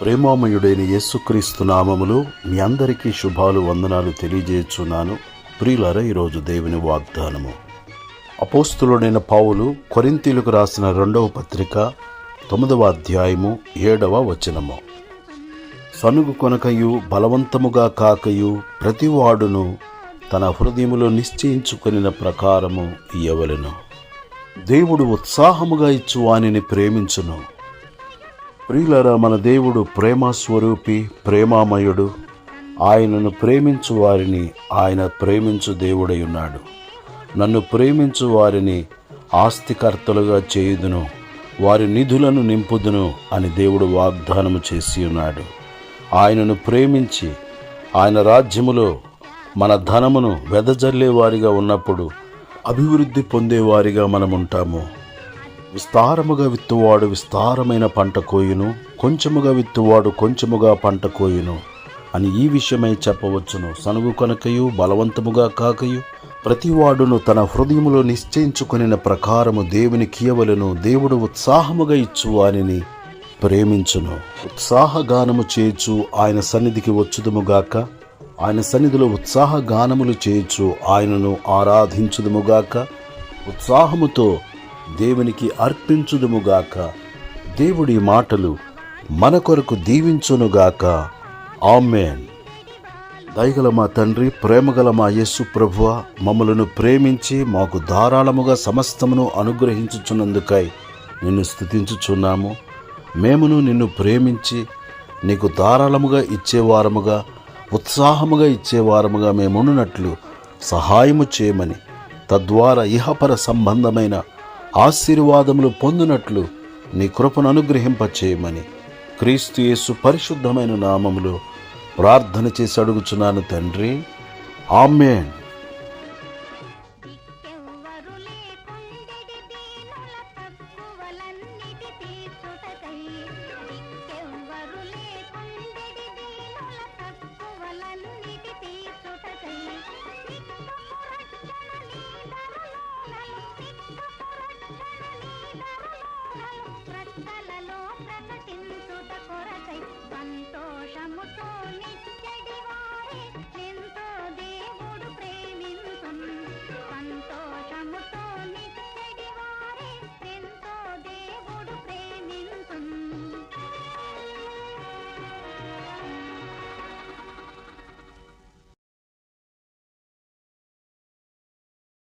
ప్రేమామయుడైన యేసుక్రీస్తు నామములు మీ అందరికీ శుభాలు వందనాలు తెలియజేస్తున్నాను ప్రియులర ఈరోజు దేవుని వాగ్దానము. అపోస్తులుడైన పావులు కొరింతీలకు రాసిన రెండవ పత్రిక తొమ్మిదవ అధ్యాయము ఏడవ వచనము. సనుగు కొనకయు బలవంతముగా కాకయు ప్రతివాడును తన హృదయములో నిశ్చయించుకుని ప్రకారము ఇయ్యవలెను. దేవుడు ఉత్సాహముగా ఇచ్చు వానిని ప్రేమించును. ప్రియులరా మన దేవుడు ప్రేమస్వరూపి ప్రేమామయుడు. ఆయనను ప్రేమించు వారిని ఆయన ప్రేమించు దేవుడై ఉన్నాడు. నన్ను ప్రేమించు వారిని ఆస్తికర్తలుగా చేయుదును వారి నిధులను నింపుదును అని దేవుడు వాగ్దానము చేసి ఉన్నాడు. ఆయనను ప్రేమించి ఆయన రాజ్యములో మన ధనమును వెదజల్లేవారిగా ఉన్నప్పుడు అభివృద్ధి పొందేవారిగా మనం ఉంటాము విస్తారముగా విత్తువాడు విస్తారమైన పంట కోయును కొంచెముగా విత్తువాడు కొంచెముగా పంట కోయును అని ఈ విషయమై చెప్పవచ్చును. సనుగు కనుకయు బలవంతముగా కాకయు ప్రతివాడును తన హృదయములో నిశ్చయించుకునిన ప్రకారము దేవుని కీయవలను దేవుడు ఉత్సాహముగా ఇచ్చువానిని ప్రేమించును. ఉత్సాహగానము చేయుచు ఆయన సన్నిధికి వచ్చుదుముగాక ఆయన సన్నిధిలో ఉత్సాహ గానములు చేయుచు ఆయనను ఆరాధించుదుముగాక ఉత్సాహముతో దేవునికి అర్పించుదుముగాక. దేవుడి మాటలు మన కొరకు దీవించునుగాక. ఆమెన్. దయగల మా తండ్రి ప్రేమగల మా యేసు ప్రభువ మమ్మలను ప్రేమించి మాకు ధారాళముగా సమస్తమును అనుగ్రహించుచున్నందుకై నిన్ను స్థుతించుచున్నాము మేమును నిన్ను ప్రేమించి నీకు ధారాళముగా ఇచ్చేవారముగా ఉత్సాహముగా ఇచ్చేవారముగా మేమున్నట్లు సహాయము చేయమని తద్వారా ఇహపర సంబంధమైన ఆశీర్వాదములు పొందినట్లు నీ కృపను అనుగ్రహింపచేయమని క్రీస్తు యేసు పరిశుద్ధమైన నామములో ప్రార్థన చేసి అడుగుచున్నాను తండ్రి. ఆమెన్.